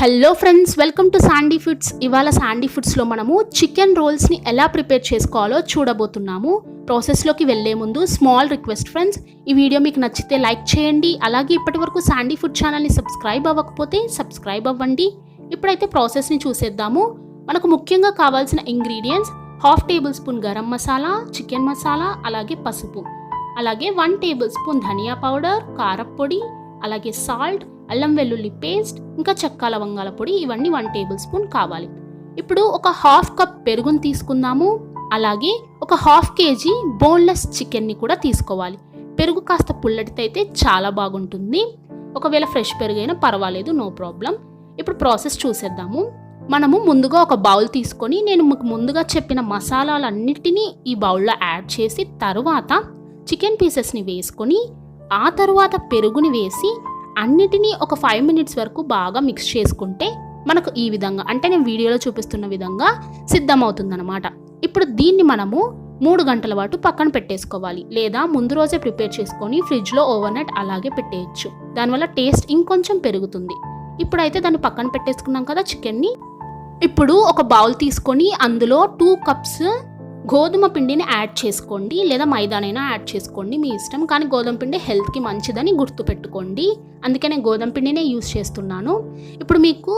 Hello friends welcome to Sandy foods ఇవాళ Sandy ఫుడ్స్లో మనము చికెన్ రోల్స్ని ఎలా ప్రిపేర్ చేసుకోవాలో చూడబోతున్నాము. ప్రాసెస్లోకి వెళ్ళే ముందు స్మాల్ రిక్వెస్ట్ ఫ్రెండ్స్ ఈ వీడియో మీకు నచ్చితే లైక్ చేయండి. అలాగే ఇప్పటివరకు శాండీ ఫుడ్ ఛానల్ని సబ్స్క్రైబ్ అవ్వకపోతే సబ్స్క్రైబ్ అవ్వండి. ఇప్పుడైతే ప్రాసెస్ని చూసేద్దాము. మనకు ముఖ్యంగా కావాల్సిన ingredients half tablespoon garam masala chicken masala అలాగే పసుపు. అలాగే వన్ టేబుల్ స్పూన్ ధనియా పౌడర్ కారప్పొడి అలాగే సాల్ట్ అల్లం వెల్లుల్లి పేస్ట్ ఇంకా చెక్క లవంగాల పొడి ఇవన్నీ వన్ టేబుల్ స్పూన్ కావాలి. ఇప్పుడు ఒక హాఫ్ కప్ పెరుగును తీసుకుందాము. అలాగే ఒక హాఫ్ కేజీ బోన్లెస్ చికెన్ని కూడా తీసుకోవాలి. పెరుగు కాస్త పుల్లటితో అయితే చాలా బాగుంటుంది. ఒకవేళ ఫ్రెష్ పెరుగైనా పర్వాలేదు నో ప్రాబ్లం ఇప్పుడు ప్రాసెస్ చూసేద్దాము. మనము ముందుగా ఒక బౌల్ తీసుకొని నేను మీకు ముందుగా చెప్పిన మసాలాలన్నిటినీ ఈ బౌల్లో యాడ్ చేసి తర్వాత చికెన్ పీసెస్ని వేసుకొని ఆ తరువాత పెరుగుని వేసి అన్నిటినీ ఒక ఫైవ్ మినిట్స్ వరకు బాగా మిక్స్ చేసుకుంటే మనకు ఈ విధంగా అంటే నేను వీడియోలో చూపిస్తున్న విధంగా సిద్ధమవుతుందన్నమాట. ఇప్పుడు దీన్ని మనము మూడు గంటల పాటు పక్కన పెట్టేసుకోవాలి. లేదా ముందు రోజే ప్రిపేర్ చేసుకొని ఫ్రిడ్జ్లో ఓవర్ నైట్ అలాగే పెట్టేయచ్చు. దానివల్ల టేస్ట్ ఇంకొంచెం పెరుగుతుంది. ఇప్పుడైతే దాన్ని పక్కన పెట్టేసుకున్నాం కదా చికెన్ని. ఇప్పుడు ఒక బౌల్ తీసుకొని అందులో టూ కప్స్ గోధుమ పిండిని యాడ్ చేసుకోండి లేదా మైదానైనా యాడ్ చేసుకోండి మీ ఇష్టం. కానీ గోధుమ పిండి హెల్త్కి మంచిదని గుర్తుపెట్టుకోండి. అందుకే నేను గోధుమ పిండినే యూస్ చేస్తున్నాను. ఇప్పుడు మీకు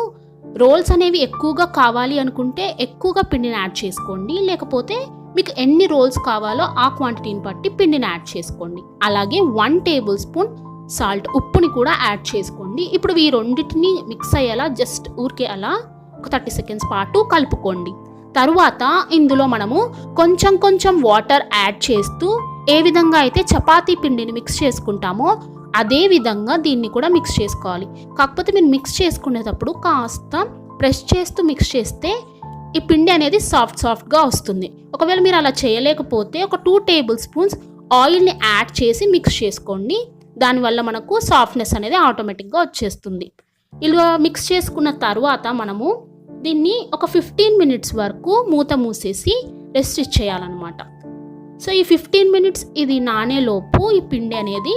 రోల్స్ అనేవి ఎక్కువగా కావాలి అనుకుంటే ఎక్కువగా పిండిని యాడ్ చేసుకోండి. లేకపోతే మీకు ఎన్ని రోల్స్ కావాలో ఆ క్వాంటిటీని బట్టి పిండిని యాడ్ చేసుకోండి. అలాగే వన్ టేబుల్ స్పూన్ సాల్ట్ ఉప్పుని కూడా యాడ్ చేసుకోండి. ఇప్పుడు ఈ రెండింటిని మిక్స్ అయ్యేలా జస్ట్ ఊరికే అలా ఒక థర్టీ సెకండ్స్ పాటు కలుపుకోండి. తరువాత ఇందులో మనము కొంచెం కొంచెం వాటర్ యాడ్ చేస్తూ ఏ విధంగా అయితే చపాతీ పిండిని మిక్స్ చేసుకుంటామో అదే విధంగా దీన్ని కూడా మిక్స్ చేసుకోవాలి. కాకపోతే మీరు మిక్స్ చేసుకునేటప్పుడు కాస్త ప్రెస్ చేస్తూ మిక్స్ చేస్తే ఈ పిండి అనేది సాఫ్ట్ సాఫ్ట్గా వస్తుంది. ఒకవేళ మీరు అలా చేయలేకపోతే ఒక టూ టేబుల్ స్పూన్స్ ఆయిల్ని యాడ్ చేసి మిక్స్ చేసుకోండి. దానివల్ల మనకు సాఫ్ట్నెస్ అనేది ఆటోమేటిక్గా వచ్చేస్తుంది. ఇలా మిక్స్ చేసుకున్న తర్వాత మనము దీన్ని ఒక ఫిఫ్టీన్ మినిట్స్ వరకు మూత మూసేసి రెస్ట్ ఇచ్చేయాలన్నమాట. సో ఈ ఫిఫ్టీన్ మినిట్స్ ఇది నానేలోపు ఈ పిండి అనేది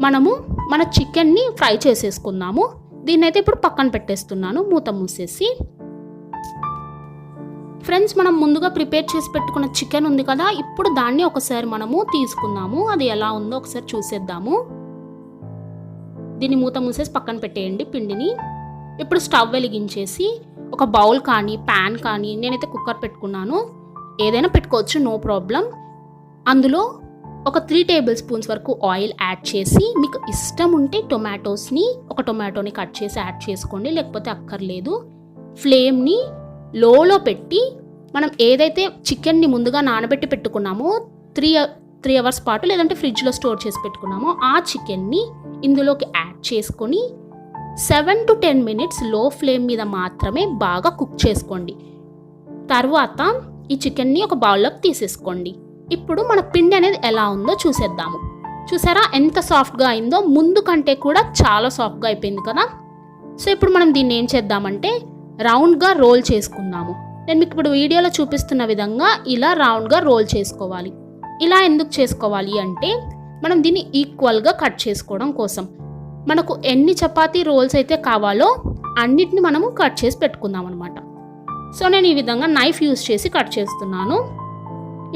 మనము మన చికెన్ని ఫ్రై చేసేసుకుందాము. దీన్ని అయితే ఇప్పుడు పక్కన పెట్టేస్తున్నాను మూత మూసేసి. ఫ్రెండ్స్ మనం ముందుగా ప్రిపేర్ చేసి పెట్టుకున్న చికెన్ ఉంది కదా ఇప్పుడు దాన్ని ఒకసారి మనము తీసుకుందాము. అది ఎలా ఉందో ఒకసారి చూసేద్దాము. దీన్ని మూత మూసేసి పక్కన పెట్టేయండి పిండిని. ఇప్పుడు స్టవ్ వెలిగించేసి ఒక బౌల్ కానీ ప్యాన్ కానీ నేనైతే కుక్కర్ పెట్టుకున్నాను. ఏదైనా పెట్టుకోవచ్చు నో ప్రాబ్లం. అందులో ఒక త్రీ టేబుల్ స్పూన్స్ వరకు ఆయిల్ యాడ్ చేసి మీకు ఇష్టం ఉంటే టొమాటోస్ని ఒక టొమాటోని కట్ చేసి యాడ్ చేసుకోండి లేకపోతే అక్కర్లేదు. ఫ్లేమ్ని లోలో పెట్టి మనం ఏదైతే చికెన్ని ముందుగా నానబెట్టి పెట్టుకున్నామో త్రీ త్రీ అవర్స్ పాటు లేదంటే ఫ్రిడ్జ్లో స్టోర్ చేసి పెట్టుకున్నామో ఆ చికెన్ని ఇందులోకి యాడ్ చేసుకొని సెవెన్ టు టెన్ మినిట్స్లో ఫ్లేమ్ మీద మాత్రమే బాగా కుక్ చేసుకోండి. తర్వాత ఈ చికెన్ని ఒక బౌల్లోకి తీసేసుకోండి. ఇప్పుడు మన పిండి అనేది ఎలా ఉందో చూసేద్దాము. చూసారా ఎంత సాఫ్ట్గా అయిందో? ముందు కంటే కూడా చాలా సాఫ్ట్గా అయిపోయింది కదా? సో ఇప్పుడు మనం దీన్ని ఏం చేద్దామంటే రౌండ్గా రోల్ చేసుకుందాము. నేను మీకు ఇప్పుడు వీడియోలో చూపిస్తున్న విధంగా ఇలా రౌండ్గా రోల్ చేసుకోవాలి. ఇలా ఎందుకు చేసుకోవాలి అంటే మనం దీన్ని ఈక్వల్గా కట్ చేసుకోవడం కోసం. మనకు ఎన్ని చపాతీ రోల్స్ అయితే కావాలో అన్నిటిని మనము కట్ చేసి పెట్టుకుందాం అనమాట సో నేను ఈ విధంగా నైఫ్ యూస్ చేసి కట్ చేస్తున్నాను.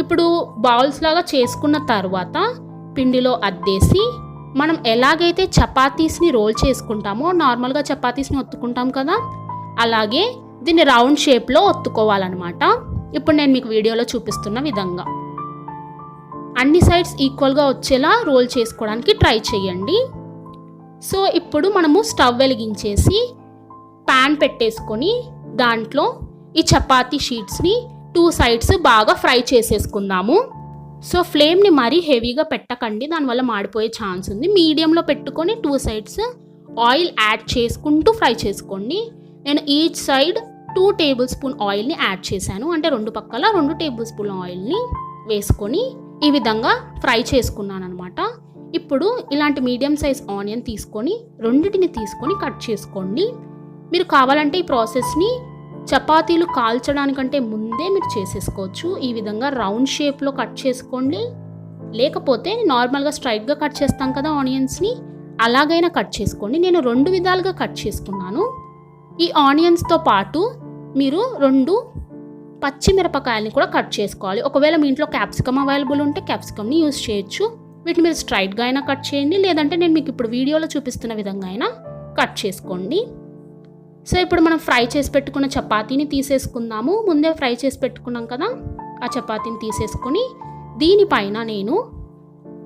ఇప్పుడు బౌల్స్ లాగా చేసుకున్న తర్వాత పిండిలో అద్దేసి మనం ఎలాగైతే చపాతీస్ని రోల్ చేసుకుంటామో నార్మల్గా చపాతీస్ని ఒత్తుకుంటాం కదా అలాగే దీన్ని రౌండ్ షేప్లో ఒత్తుకోవాలన్నమాట. ఇప్పుడు నేను మీకు వీడియోలో చూపిస్తున్న విధంగా. అన్ని సైడ్స్ ఈక్వల్గా వచ్చేలా రోల్ చేసుకోవడానికి ట్రై చేయండి. సో ఇప్పుడు మనము స్టవ్ వెలిగించేసి ప్యాన్ పెట్టేసుకొని దాంట్లో ఈ చపాతీ షీట్స్ని టూ సైడ్స్ బాగా ఫ్రై చేసేసుకుందాము. సో ఫ్లేమ్ని మరీ హెవీగా పెట్టకండి దానివల్ల మాడిపోయే ఛాన్స్ ఉంది. మీడియంలో పెట్టుకొని టూ సైడ్స్ ఆయిల్ యాడ్ చేసుకుంటూ ఫ్రై చేసుకోండి. నేను each side two table spoon ఆయిల్ని యాడ్ చేశాను. అంటే రెండు పక్కల రెండు టేబుల్ స్పూన్ ఆయిల్ని వేసుకొని ఈ విధంగా ఫ్రై చేసుకున్నాను అనమాట ఇప్పుడు ఇలాంటి మీడియం సైజ్ ఆనియన్ తీసుకొని రెండింటిని తీసుకొని కట్ చేసుకోండి. మీరు కావాలంటే ఈ ప్రాసెస్ని చపాతీలు కాల్చడానికంటే ముందే మీరు చేసేసుకోవచ్చు. ఈ విధంగా రౌండ్ షేప్లో కట్ చేసుకోండి. లేకపోతే నార్మల్గా స్ట్రైట్గా కట్ చేస్తాం కదా ఆనియన్స్ని అలాగైనా కట్ చేసుకోండి. నేను రెండు విధాలుగా కట్ చేసుకున్నాను. ఈ ఆనియన్స్తో పాటు మీరు రెండు పచ్చిమిరపకాయలని కూడా కట్ చేసుకోవాలి. ఒకవేళ మీ ఇంట్లో క్యాప్సికమ్ అవైలబుల్ ఉంటే క్యాప్సికమ్ని యూస్ చేయొచ్చు. వీటిని మీరు స్ట్రైట్గా అయినా కట్ చేయండి. లేదంటే నేను మీకు ఇప్పుడు వీడియోలో చూపిస్తున్న విధంగా అయినా కట్ చేసుకోండి. సో ఇప్పుడు మనం ఫ్రై చేసి పెట్టుకున్న చపాతీని తీసేసుకుందాము. ముందే ఫ్రై చేసి పెట్టుకున్నాం కదా ఆ చపాతీని తీసేసుకొని దీనిపైన నేను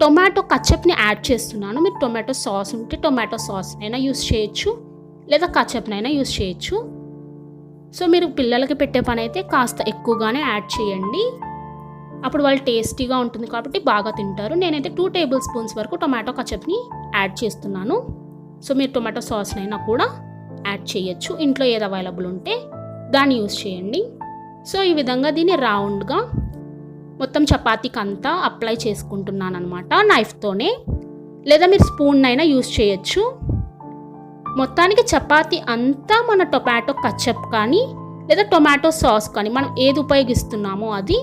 టొమాటో కచ్చప్ని యాడ్ చేస్తున్నాను. మీరు టొమాటో సాస్ ఉంటే టొమాటో సాస్నైనా యూస్ చేయొచ్చు. లేదా కచ్చప్నైనా యూస్ చేయొచ్చు. సో మీరు పిల్లలకి పెట్టే పని అయితే కాస్త ఎక్కువగానే యాడ్ చేయండి. అప్పుడు వాళ్ళు టేస్టీగా ఉంటుంది కాబట్టి బాగా తింటారు. నేనైతే టూ టేబుల్ స్పూన్స్ వరకు టొమాటో కచప్ని యాడ్ చేస్తున్నాను. సో మీరు టొమాటో సాస్నైనా కూడా యాడ్ చేయొచ్చు. ఇంట్లో ఏది అవైలబుల్ ఉంటే దాన్ని యూస్ చేయండి. సో ఈ విధంగా దీన్ని రౌండ్గా మొత్తం చపాతీకి అంతా అప్లై చేసుకుంటున్నాను అనమాట నైఫ్తోనే. లేదా మీరు స్పూన్ అయినా యూస్ చేయొచ్చు. మొత్తానికి చపాతీ అంతా మన టొమాటో కచ్చప్ కానీ లేదా టొమాటో సాస్ కానీ మనం ఏది ఉపయోగిస్తున్నామో అది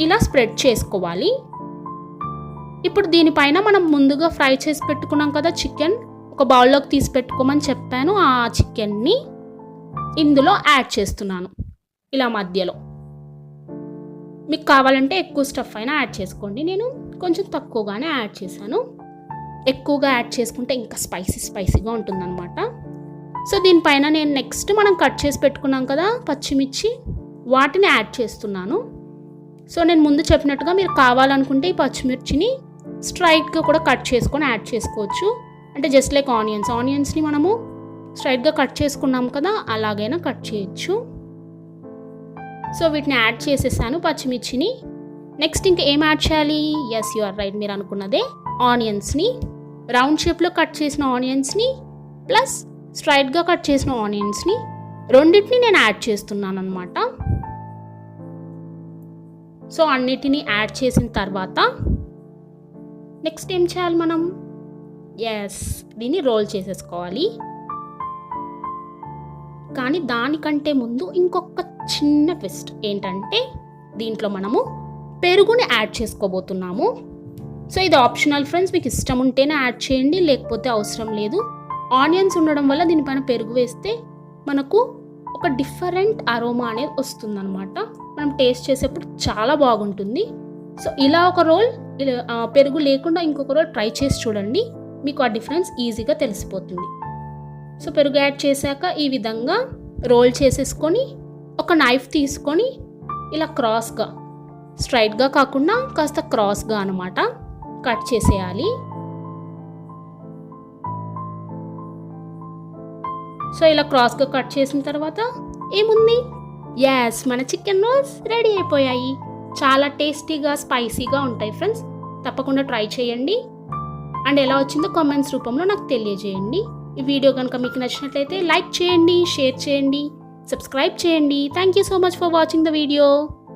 ఇలా స్ప్రెడ్ చేసుకోవాలి. ఇప్పుడు దీనిపైన మనం ముందుగా ఫ్రై చేసి పెట్టుకున్నాం కదా చికెన్. ఒక బౌల్లోకి తీసి పెట్టుకోమని చెప్పాను. ఆ చికెన్ని ఇందులో యాడ్ చేస్తున్నాను. ఇలా మధ్యలో. మీకు కావాలంటే ఎక్కువ స్టఫ్ అయినా యాడ్ చేసుకోండి. నేను కొంచెం తక్కువగానే యాడ్ చేశాను. ఎక్కువగా యాడ్ చేసుకుంటే ఇంకా స్పైసీ స్పైసీగా ఉంటుందన్నమాట. సో దీనిపైన నేను నెక్స్ట్ మనం కట్ చేసి పెట్టుకున్నాం కదా పచ్చిమిర్చి. వాటిని యాడ్ చేస్తున్నాను. సో నేను ముందు చెప్పినట్టుగా మీరు కావాలనుకుంటే ఈ పచ్చిమిర్చిని స్ట్రైట్గా కూడా కట్ చేసుకొని యాడ్ చేసుకోవచ్చు. అంటే జస్ట్ లైక్ ఆనియన్స్ ఆనియన్స్ని మనము స్ట్రైట్గా కట్ చేసుకున్నాం కదా అలాగైనా కట్ చేయొచ్చు. సో వీటిని యాడ్ చేసేసాను పచ్చిమిర్చిని. నెక్స్ట్ ఇంకా ఏం యాడ్ చేయాలి? ఎస్ యు ఆర్ రైట్ మీరు అనుకున్నదే ఆనియన్స్ని. రౌండ్ షేప్లో కట్ చేసిన ఆనియన్స్ని ప్లస్ స్ట్రైట్గా కట్ చేసిన ఆనియన్స్ని. రెండింటిని నేను యాడ్ చేస్తున్నాను అనమాట సో అన్నిటినీ యాడ్ చేసిన తర్వాత నెక్స్ట్ ఏం చేయాలి మనం? ఎస్ దీన్ని రోల్ చేసేసుకోవాలి. కానీ దానికంటే ముందు ఇంకొక చిన్న ట్విస్ట్ ఏంటంటే దీంట్లో మనము పెరుగుని యాడ్ చేసుకోబోతున్నాము. సో ఇది ఆప్షనల్ ఫ్రెండ్స్ మీకు ఇష్టం ఉంటేనే యాడ్ చేయండి లేకపోతే అవసరం లేదు. ఆనియన్స్ ఉండడం వల్ల దీనిపైన పెరుగు వేస్తే మనకు ఒక డిఫరెంట్ అరోమా అనేది వస్తుందన్నమాట. మనం టేస్ట్ చేసేప్పుడు చాలా బాగుంటుంది. సో ఇలా ఒక రోల్ పెరుగు లేకుండా ఇంకొక రోల్ ట్రై చేసి చూడండి. మీకు ఆ డిఫరెన్స్ ఈజీగా తెలిసిపోతుంది. సో పెరుగు యాడ్ చేశాక ఈ విధంగా రోల్ చేసేసుకొని ఒక నైఫ్ తీసుకొని ఇలా క్రాస్గా స్ట్రైట్గా కాకుండా కాస్త క్రాస్గా అనమాట కట్ చేసేయాలి. సో ఇలా క్రాస్గా కట్ చేసిన తర్వాత ఏముంది? యాస్ మన చికెన్ రోల్స్ రెడీ అయిపోయాయి. చాలా టేస్టీగా స్పైసీగా ఉంటాయి ఫ్రెండ్స్ తప్పకుండా ట్రై చేయండి. అండ్ ఎలా వచ్చిందో కామెంట్స్ రూపంలో నాకు తెలియజేయండి. ఈ వీడియో కనుక మీకు నచ్చినట్లయితే లైక్ చేయండి షేర్ చేయండి సబ్స్క్రైబ్ చేయండి. Thank you so much for watching the video